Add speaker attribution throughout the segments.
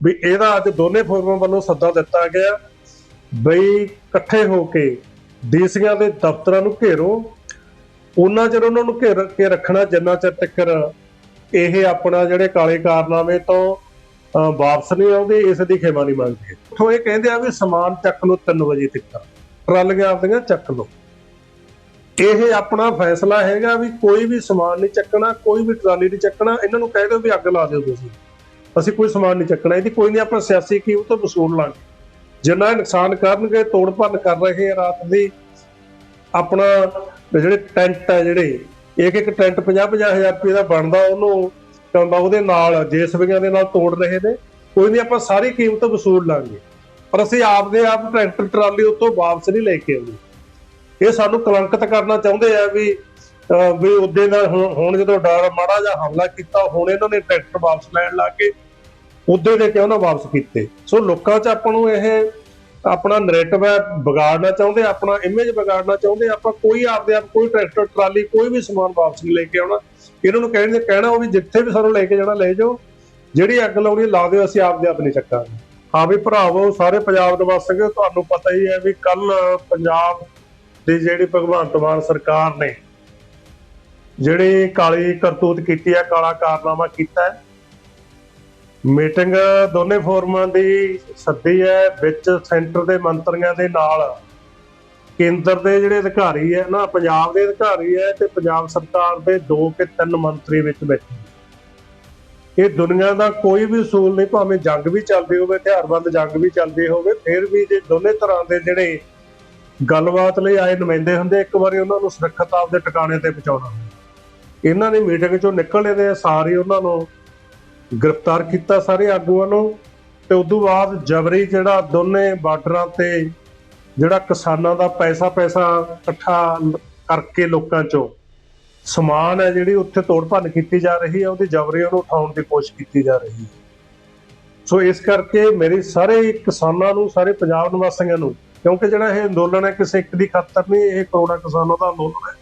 Speaker 1: ਵੀ ਇਹਦਾ ਅੱਜ ਦੋਨੇ ਫੋਰਮਾਂ ਵੱਲੋਂ ਸੱਦਾ ਦਿੱਤਾ ਗਿਆ ਬਈ ਇਕੱਠੇ ਹੋ ਕੇ ਡੀਸੀਆਂ ਦੇ ਦਫ਼ਤਰਾਂ ਨੂੰ ਘੇਰੋ। ਉਹਨਾਂ ਚਿਰ ਉਹਨਾਂ ਨੂੰ ਘੇਰ ਕੇ ਰੱਖਣਾ ਜਿੰਨਾ ਚਿਰ ਤੱਕ ਇਹ ਆਪਣਾ ਜਿਹੜੇ ਕਾਲੇ ਕਾਰਨਾਮੇ ਤੋਂ ਵਾਪਸ ਨਹੀਂ ਆਉਂਦੇ, ਇਸ ਦੀ ਖੇਮਾ ਨਹੀਂ ਮੰਗਦੇ। ਉੱਥੋਂ ਇਹ ਕਹਿੰਦੇ ਆ ਵੀ ਸਮਾਨ ਚੱਕ ਲਓ 3 ਵਜੇ ਤੱਕ। ਟਰਾਲੀਆਂ ਆਪਦੀਆਂ ਚੱਕ ਲਓ। ਇਹ ਆਪਣਾ ਫੈਸਲਾ ਹੈਗਾ ਵੀ ਕੋਈ ਵੀ ਸਮਾਨ ਨਹੀਂ ਚੱਕਣਾ, ਕੋਈ ਵੀ ਟਰਾਲੀ ਨਹੀਂ ਚੱਕਣਾ। ਇਹਨਾਂ ਨੂੰ ਕਹਿ ਦਿਓ ਵੀ ਅੱਗ ਲਾ ਦਿਓ ਤੁਸੀਂ। ਅਸੀਂ ਕੋਈ ਸਮਾਨ ਨਹੀਂ ਚੱਕਣਾ, ਇਹਦੀ ਕੋਈ ਨਹੀਂ ਆਪਾਂ ਸਿਆਸੀ ਕੀਮਤ ਤੋਂ ਵਸੂਲ ਲਾਂਗੇ। ਜਿੰਨਾ ਨੁਕਸਾਨ ਕਰਨਗੇ, ਤੋੜ ਭੰਨ ਕਰ ਰਹੇ ਆ ਰਾਤ ਦੀ, ਆਪਣਾ ਜਿਹੜੇ ਟੈਂਟ ਆ ਜਿਹੜੇ ਇੱਕ ਇੱਕ ਟੈਂਟ 50 50 ਹਜ਼ਾਰ ਰੁਪਏ ਦਾ ਬਣਦਾ, ਉਹਨੂੰ ਕਹਿੰਦਾ ਉਹਦੇ ਨਾਲ, ਜੇਸਬੀਆਂ ਦੇ ਨਾਲ ਤੋੜ ਰਹੇ ਨੇ, ਕੋਈ ਨਹੀਂ, ਆਪਾਂ ਸਾਰੀ ਕੀਮਤ ਵਸੂਲ ਲਾਂਗੇ। ਪਰ ਅਸੀਂ ਆਪਦੇ ਆਪ ਟਰੈਕਟਰ ਟਰਾਲੀ ਉੱਤੋਂ ਵਾਪਸ ਨਹੀਂ ਲੈ ਕੇ ਆਉਂਦੇ। ਇਹ ਸਾਨੂੰ ਕਲੰਕਿਤ ਕਰਨਾ ਚਾਹੁੰਦੇ ਆ ਵੀ ਵੀ ਉਹਦੇ ਨਾਲ ਹੁਣ ਜਦੋਂ ਡਰ ਮਾੜਾ ਜਿਹਾ ਹਮਲਾ ਕੀਤਾ, ਹੁਣ ਇਹਨਾਂ ਨੇ ਟਰੈਕਟਰ ਵਾਪਸ ਲੈਣ ਲਾ ਕੇ ਉਹਦੇ ਦੇ ਕਿਉਂ ਨਾ ਵਾਪਸ ਕੀਤੇ? ਸੋ ਲੋਕਾਂ 'ਚ ਆਪਾਂ ਨੂੰ ਇਹ ਆਪਣਾ ਨੈਰੇਟਿਵ ਹੈ, ਵਿਗਾੜਨਾ ਚਾਹੁੰਦੇ ਆਪਣਾ ਇਮੇਜ ਵਿਗਾੜਨਾ ਚਾਹੁੰਦੇ ਆਪਾਂ ਕੋਈ ਆਪਦੇ ਆਪ, ਕੋਈ ਟਰੈਕਟਰ, ਟਰਾਲੀ, ਕੋਈ ਵੀ ਸਮਾਨ ਵਾਪਸ ਨਹੀਂ ਲੈ ਕੇ ਆਉਣਾ। ਇਹਨਾਂ ਨੂੰ ਕਹਿਣ ਦੇ ਕਹਿਣਾ ਉਹ ਵੀ ਜਿੱਥੇ ਵੀ ਸਾਨੂੰ ਲੈ ਕੇ ਜਾਣਾ, ਲੈ ਜਾਓ। ਜਿਹੜੀ ਅੱਗ ਲਾਉਣੀ ਲਾ ਦਿਓ, ਅਸੀਂ ਆਪਦੇ ਆਪ ਨਹੀਂ ਚੱਕਾਂਗੇ। ਹਾਂ ਵੀ ਭਰਾਵੋ ਸਾਰੇ ਪੰਜਾਬ ਦੇ ਵਾਸੀਓ ਤੁਹਾਨੂੰ ਪਤਾ ਹੀ ਹੈ ਵੀ ਕੱਲ ਪੰਜਾਬ ਦੀ ਜਿਹੜੀ ਭਗਵੰਤ ਮਾਨ ਸਰਕਾਰ ਨੇ ਜਿਹੜੀ ਕਾਲੀ ਕਰਤੂਤ ਕੀਤੀ ਹੈ ਕਾਲਾ ਕਾਰਨਾਮਾ ਕੀਤਾ ਹੈ। ਮੀਟਿੰਗ ਦੋਨੇ ਫੋਰਮਾਂ ਦੀ ਸੱਦੀ ਹੈ, ਵਿੱਚ ਸੈਂਟਰ ਦੇ ਮੰਤਰੀਆਂ ਦੇ ਨਾਲ। ਕੇਂਦਰ ਦੇ ਜਿਹੜੇ ਅਧਿਕਾਰੀ ਹੈ ਨਾ, ਪੰਜਾਬ ਦੇ ਅਧਿਕਾਰੀ ਹੈ ਤੇ ਪੰਜਾਬ ਸਰਕਾਰ ਦੇ ਦੋ ਕੇ ਤਿੰਨ ਮੰਤਰੀ ਵਿੱਚ ਬੈਠੇ ਇਹ ਦੁਨੀਆ ਦਾ ਕੋਈ ਵੀ ਅਸੂਲ ਨਹੀਂ, ਭਾਵੇਂ ਜੰਗ ਵੀ ਚੱਲਦੀ ਹੋਵੇ, ਹਥਿਆਰਬੰਦ ਜੰਗ ਵੀ ਚੱਲਦੀ ਹੋਵੇ, ਫਿਰ ਵੀ ਜੇ ਦੋਨੇ ਤਰ੍ਹਾਂ ਦੇ ਜਿਹੜੇ ਗੱਲਬਾਤ ਲਈ ਆਏ ਨੁਮਾਇੰਦੇ ਹੁੰਦੇ, ਇੱਕ ਵਾਰੀ ਉਹਨਾਂ ਨੂੰ ਸੁਰੱਖਿਅਤ ਆਪਦੇ ਟਿਕਾਣੇ ਤੇ ਪਹੁੰਚਾਉਣਾ। ਇਹਨਾਂ ਨੇ ਮੀਟਿੰਗ ਚੋਂ ਨਿਕਲਣੇ ਦੇ ਸਾਰੇ ਉਹਨਾਂ ਨੂੰ ਗ੍ਰਿਫਤਾਰ ਕੀਤਾ ਸਾਰੇ ਆਗੂਆਂ ਨੂੰ। ਤੇ ਉਦੋਂ ਬਾਅਦ ਜਬਰੀ ਜਿਹੜਾ ਦੋਨੇ ਬਾਰਡਰਾਂ ਤੇ ਜਿਹੜਾ ਕਿਸਾਨਾਂ ਦਾ ਪੈਸਾ ਪੈਸਾ ਇਕੱਠਾ ਕਰਕੇ ਲੋਕਾਂ ਚੋਂ ਸਮਾਨ ਹੈ ਜਿਹੜੀ ਉੱਥੇ ਤੋੜ ਭੰਨ ਕੀਤੀ ਜਾ ਰਹੀ ਹੈ, ਉਹਦੀ ਜਬਰੀ ਉਹਨੂੰ ਉਠਾਉਣ ਦੀ ਕੋਸ਼ਿਸ਼ ਕੀਤੀ ਜਾ ਰਹੀ ਹੈ। ਸੋ ਇਸ ਕਰਕੇ ਮੇਰੇ ਸਾਰੇ ਕਿਸਾਨਾਂ ਨੂੰ, ਸਾਰੇ ਪੰਜਾਬ ਨਿਵਾਸੀਆਂ ਨੂੰ, ਕਿਉਂਕਿ ਜਿਹੜਾ ਇਹ ਅੰਦੋਲਨ ਹੈ, ਕਿਸੇ ਇੱਕ ਦੀ ਖਾਤਰ ਨਹੀਂ, ਇਹ ਕਰੋੜਾਂ ਕਿਸਾਨਾਂ ਦਾ ਅੰਦੋਲਨ ਹੈ।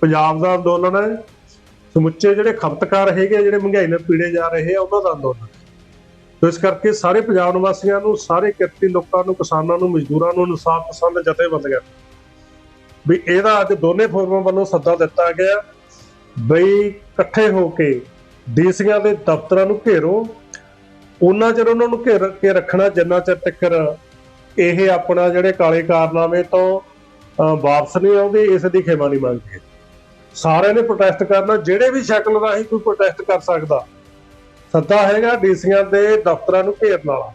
Speaker 1: ਪੰਜਾਬ ਦਾ ਅੰਦੋਲਨ ਹੈ ਸਮੁੱਚੇ ਜਿਹੜੇ ਖਪਤਕਾਰ ਹੈਗੇ ਆ, ਜਿਹੜੇ ਮਹਿੰਗਾਈ ਨਾਲ ਪੀੜੇ ਜਾ ਰਹੇ ਆ ਉਹਨਾਂ ਦਾ ਅੰਦੋਲਨ ਤੋ ਇਸ ਕਰਕੇ ਸਾਰੇ ਪੰਜਾਬ ਨਿਵਾਸੀਆਂ ਨੂੰ ਸਾਰੇ ਕਿਰਤੀ ਲੋਕਾਂ ਨੂੰ ਕਿਸਾਨਾਂ ਨੂੰ ਮਜ਼ਦੂਰਾਂ ਨੂੰ ਇਨਸਾਫ ਪਸੰਦ ਜਥੇਬੰਦੀਆਂ ਵੀ ਇਹਦਾ ਅੱਜ ਦੋਨੇ ਫੋਰਮਾਂ ਵੱਲੋਂ ਸੱਦਾ ਦਿੱਤਾ ਗਿਆ ਬਈ ਇਕੱਠੇ ਹੋ ਕੇ ਡੀਸੀਆਂ ਦੇ ਦਫ਼ਤਰਾਂ ਨੂੰ ਘੇਰੋ। ਉਹਨਾਂ ਚਿਰ ਉਹਨਾਂ ਨੂੰ ਘੇਰ ਕੇ ਰੱਖਣਾ ਜਿੰਨਾ ਚਿਰ ਤੱਕ ਇਹ ਆਪਣਾ ਜਿਹੜੇ ਕਾਲੇ ਕਾਰਨਾਮੇ ਤੋਂ ਵਾਪਸ ਨਹੀਂ ਆਉਂਦੇ ਇਸ ਦੀ ਖੇਮਾ ਨਹੀਂ ਮੰਗਦੇ। ਸਾਰਿਆਂ ਨੇ ਪ੍ਰੋਟੈਸਟ ਕਰਨਾ, ਜਿਹੜੇ ਵੀ ਸ਼ਕਲ ਰਾਹੀਂ ਕੋਈ ਪ੍ਰੋਟੈਸਟ ਕਰ ਸਕਦਾ। ਸੱਦਾ ਹੈਗਾ ਡੀਸੀਆਂ ਦੇ ਦਫ਼ਤਰਾਂ ਨੂੰ ਘੇਰਨ ਵਾਲਾ।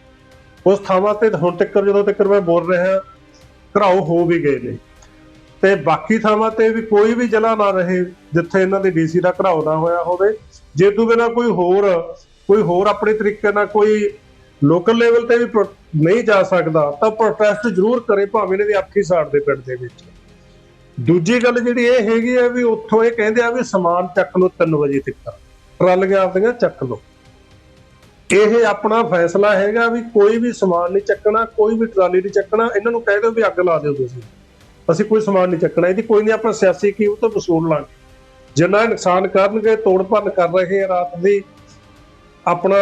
Speaker 1: ਉਸ ਥਾਵਾਂ ਤੇ ਹੁਣ ਤੱਕ ਜਦੋਂ ਤੱਕ ਮੈਂ ਬੋਲ ਰਿਹਾ, ਘਰਾਓ ਹੋ ਵੀ ਗਏ ਨੇ। ਤੇ ਬਾਕੀ ਥਾਵਾਂ ਤੇ ਵੀ ਕੋਈ ਵੀ ਜਲਾ ਨਾ ਰਹੇ, ਜਿੱਥੇ ਇਹਨਾਂ ਦੀ ਡੀਸੀ ਦਾ ਘਰਾਓ ਨਾ ਹੋਇਆ ਹੋਵੇ। ਜੇ ਤੋਂ ਬਿਨਾ ਕੋਈ ਹੋਰ ਕੋਈ ਹੋਰ ਆਪਣੇ ਤਰੀਕੇ ਨਾਲ ਕੋਈ ਲੋਕਲ ਲੈਵਲ ਤੇ ਵੀ ਪ੍ਰੋ- ਨਹੀਂ ਜਾ ਸਕਦਾ, ਤਾਂ ਪ੍ਰੋਟੈਸਟ ਜ਼ਰੂਰ ਕਰੇ, ਭਾਵੇਂ ਇਹਨਾਂ ਦੀ ਅੱਖੀ ਸਾੜ ਦੇ ਪਿੰਡ ਦੇ ਵਿੱਚ। ਦੂਜੀ ਗੱਲ ਜਿਹੜੀ ਇਹ ਹੈਗੀ ਆ ਵੀ ਉੱਥੋਂ ਇਹ ਕਹਿੰਦੇ ਆ ਵੀ ਸਮਾਨ ਚੱਕ ਲਓ 3 ਵਜੇ ਤੱਕ। ਟਰਾਲੀਆਂ ਆਪਦੀਆਂ ਚੱਕ ਲਓ। ਇਹ ਆਪਣਾ ਫੈਸਲਾ ਹੈਗਾ ਵੀ ਕੋਈ ਵੀ ਸਮਾਨ ਨਹੀਂ ਚੱਕਣਾ, ਕੋਈ ਵੀ ਟਰਾਲੀ ਨਹੀਂ ਚੱਕਣਾ, ਇਹਨਾਂ ਨੂੰ ਕਹਿ ਦਿਓ ਵੀ ਅੱਗ ਲਾ ਦਿਓ ਤੁਸੀਂ। ਅਸੀਂ ਕੋਈ ਸਮਾਨ ਨਹੀਂ ਚੱਕਣਾ। ਇਹਦੀ ਕੋਈ ਨਹੀਂ, ਆਪਾਂ ਸਿਆਸੀ ਕੀਮਤ ਤੋਂ ਵਸੂਲ ਲਾਂਗੇ। ਜਿੰਨਾ ਨੁਕਸਾਨ ਕਰਨਗੇ, ਤੋੜ ਭੰਨ ਕਰ ਰਹੇ ਆ ਰਾਤ ਦੀ। ਆਪਣਾ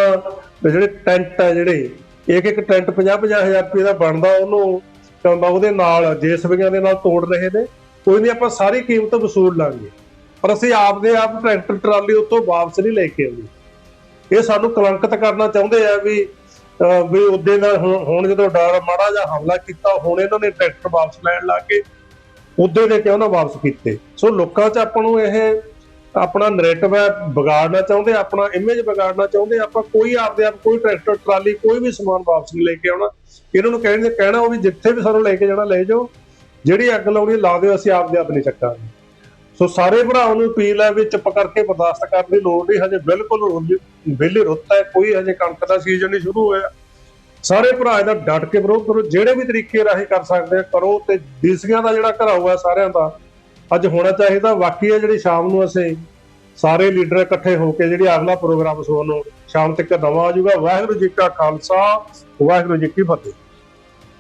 Speaker 1: ਜਿਹੜੇ ਟੈਂਟ ਆ ਜਿਹੜੇ, ਇੱਕ ਇੱਕ ਟੈਂਟ 50 50 ਹਜ਼ਾਰ ਰੁਪਏ ਦਾ ਬਣਦਾ, ਉਹਨੂੰ ਕਹਿੰਦਾ ਉਹਦੇ ਨਾਲ ਜੇਸਬੀਆਂ ਦੇ ਨਾਲ ਤੋੜ ਰਹੇ ਨੇ। ਕੋਈ ਨਹੀਂ ਆਪਾਂ ਸਾਰੀ ਕੀਮਤ ਵਸੂਲ ਲਾਂਗੇ। ਪਰ ਅਸੀਂ ਆਪਦੇ ਆਪ ਟਰੈਕਟਰ ਟਰਾਲੀ ਉੱਤੋਂ ਵਾਪਸ ਨਹੀਂ ਲੈ ਕੇ ਆਉਂਦੇ। ਇਹ ਸਾਨੂੰ ਕਲੰਕਿਤ ਕਰਨਾ ਚਾਹੁੰਦੇ ਆ ਵੀ, ਅਹ, ਵੀ ਉਹਦੇ ਨਾਲ ਹੁਣ ਜਦੋਂ ਡਰ ਮਾੜਾ ਜਿਹਾ ਹਮਲਾ ਕੀਤਾ, ਹੁਣ ਇਹਨਾਂ ਨੇ ਟਰੈਕਟਰ ਵਾਪਸ ਲੈਣ ਲੱਗ। ਕੇ ਉਹਦੇ ਦੇ ਕਿਉਂ ਨਾ ਵਾਪਸ ਕੀਤੇ? ਸੋ ਲੋਕਾਂ 'ਚ ਆਪਾਂ ਨੂੰ ਇਹ ਆਪਣਾ ਨੈਰੇਟਿਵ ਹੈ, ਵਿਗਾੜਨਾ ਚਾਹੁੰਦੇ ਆਪਣਾ ਇਮੇਜ ਵਿਗਾੜਨਾ ਚਾਹੁੰਦੇ ਆਪਾਂ ਕੋਈ ਆਪਦੇ ਆਪ, ਕੋਈ ਟਰੈਕਟਰ ਟਰਾਲੀ, ਕੋਈ ਵੀ ਸਮਾਨ ਵਾਪਸ ਨਹੀਂ ਲੈ ਕੇ ਆਉਣਾ। ਇਹਨਾਂ ਨੂੰ ਕਹਿਣ ਕਹਿਣਾ ਉਹ ਵੀ ਜਿੱਥੇ ਵੀ ਸਾਨੂੰ ਲੈ ਕੇ ਜਾਣਾ, ਲੈ ਜਾਓ। ਜਿਹੜੀ ਅੱਗ ਲਾਉਣੀ ਲਾ ਦਿਓ, ਅਸੀਂ ਆਪਦੇ ਆਪ ਨਹੀਂ ਚੱਕਾਂਗੇ। ਸੋ ਸਾਰੇ ਭਰਾਵਾਂ ਨੂੰ ਅਪੀਲ ਹੈ ਵੀ ਚੁੱਪ ਕਰਕੇ ਬਰਦਾਸ਼ਤ ਕਰਨ ਦੀ ਲੋੜ ਨਹੀਂ, ਹਜੇ ਬਿਲਕੁਲ ਰੁੱਲੀ- ਵਿਹਲੀ ਰੁੱਤ ਹੈ, ਕੋਈ ਹਜੇ ਕਣਕ ਦਾ ਸੀਜ਼ਨ ਨਹੀਂ ਸ਼ੁਰੂ ਹੋਇਆ। ਸਾਰੇ ਭਰਾ ਇਹਦਾ ਡਟ ਕੇ ਵਿਰੋਧ ਕਰੋ, ਜਿਹੜੇ ਵੀ ਤਰੀਕੇ ਰਾਹੀਂ ਕਰ ਸਕਦੇ ਆ, ਕਰੋ ਤੇ ਡੀਸੀਆਂ ਦਾ ਜਿਹੜਾ ਘਰਾਓ ਹੈ ਸਾਰਿਆਂ ਦਾ, ਅੱਜ ਹੋਣਾ ਚਾਹੀਦਾ, ਬਾਕੀ ਹੈ ਜਿਹੜੀ ਸ਼ਾਮ ਨੂੰ ਅਸੀਂ ਸਾਰੇ ਲੀਡਰ ਇਕੱਠੇ ਹੋ ਕੇ ਜਿਹੜੀ ਅਗਲਾ ਪ੍ਰੋਗਰਾਮ ਸੋਨ ਨੂੰ, ਸ਼ਾਮ ਤੱਕ ਨਵਾਂ ਆ ਜਾਊਗਾ। ਵਾਹਿਗੁਰੂ ਜੀ ਕਾ ਖਾਲਸਾ, ਵਾਹਿਗੁਰੂ ਜੀ ਕੀ ਫਤਿਹ।